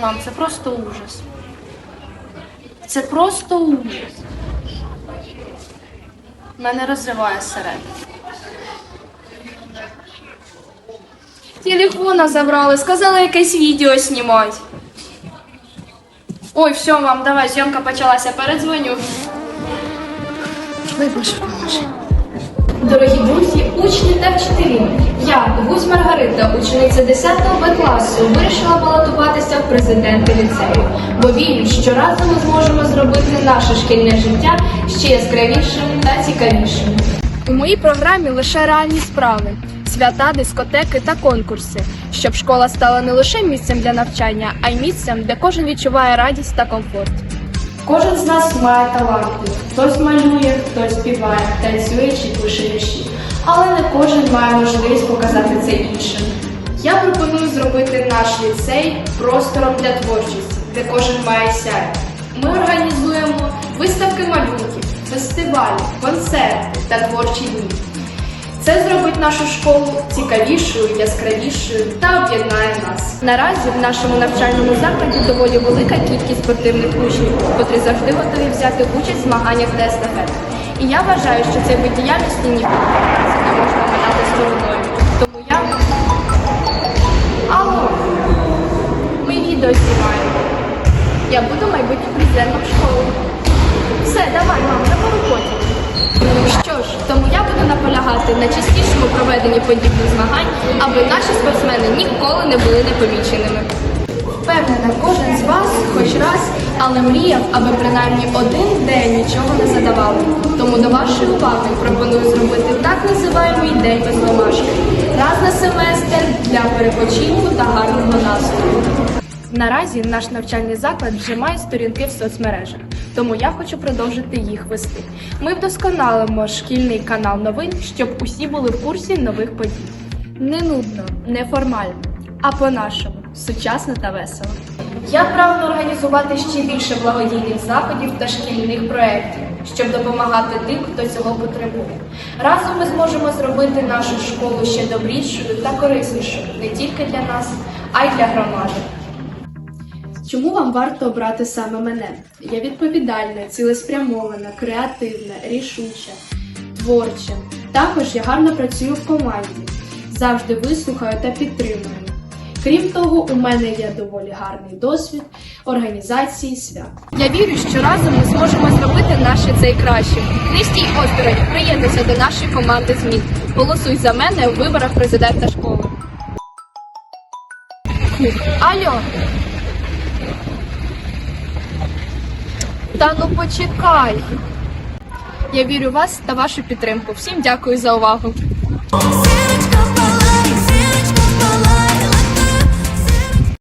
Мам, це просто ужас. Це просто ужас. Мене розриває серед. Телефона забрали, сказали якесь відео знімати. Ой, все, мам, давай, зйомка почалася, передзвоню. Ой, Боже, поможе. Дорогі друзі, учні та вчителі, я, Гусь Маргарита, учениця 10 Б класу, вирішила балотуватися президенти ліцею, бо вірю, що разом ми зможемо зробити наше шкільне життя ще яскравішим та цікавішим. У моїй програмі лише реальні справи, свята, дискотеки та конкурси, щоб школа стала не лише місцем для навчання, а й місцем, де кожен відчуває радість та комфорт. Кожен з нас має таланти. Хтось малює, хтось співає, танцює чи пише вірші. Але не кожен має можливість показати це іншим. Я пропоную зробити наш ліцей простором для творчості, де кожен має сяйти. Ми організуємо виставки малюнків, фестивалі, концерти та творчі дні. Це зробить нашу школу цікавішою, яскравішою та об'єднає нас. Наразі в нашому навчальному закладі доволі велика кількість спортивних учнів, котрі завжди готові взяти участь в змаганнях та естафетах. І я вважаю, що цей вид діяльності ніколи Я буду майбутнім президентом школи. Все, давай, мам, на роботі. Що ж, тому я буду наполягати на частішому проведенні подібних змагань, аби наші спортсмени ніколи не були непоміченими. Впевнена, кожен з вас хоч раз, але мріяв, аби принаймні один день нічого не задавали. Тому до вашої уваги пропоную зробити так називаємий день без домашки. Раз на семестр для перепочинку та гарного настрою. Наразі наш навчальний заклад вже має сторінки в соцмережах, тому я хочу продовжити їх вести. Ми вдосконалимо шкільний канал новин, щоб усі були в курсі нових подій. Не нудно, не формально, а по-нашому, сучасно та весело. Я прагну організувати ще більше благодійних заходів та шкільних проєктів, щоб допомагати тим, хто цього потребує. Разом ми зможемо зробити нашу школу ще добрішою та кориснішою не тільки для нас, а й для громади. Чому вам варто обрати саме мене? Я відповідальна, цілеспрямована, креативна, рішуча, творча. Також я гарно працюю в команді, завжди вислухаю та підтримую. Крім того, у мене є доволі гарний досвід організації свят. Я вірю, що разом ми зможемо зробити наш цей кращим. Не стій осторонь, приєднуйся до нашої команди змін. Голосуй за мене у виборах президента школи. Алло, Та ну почекай. Я вірю в вас та вашу підтримку. Всім дякую за увагу.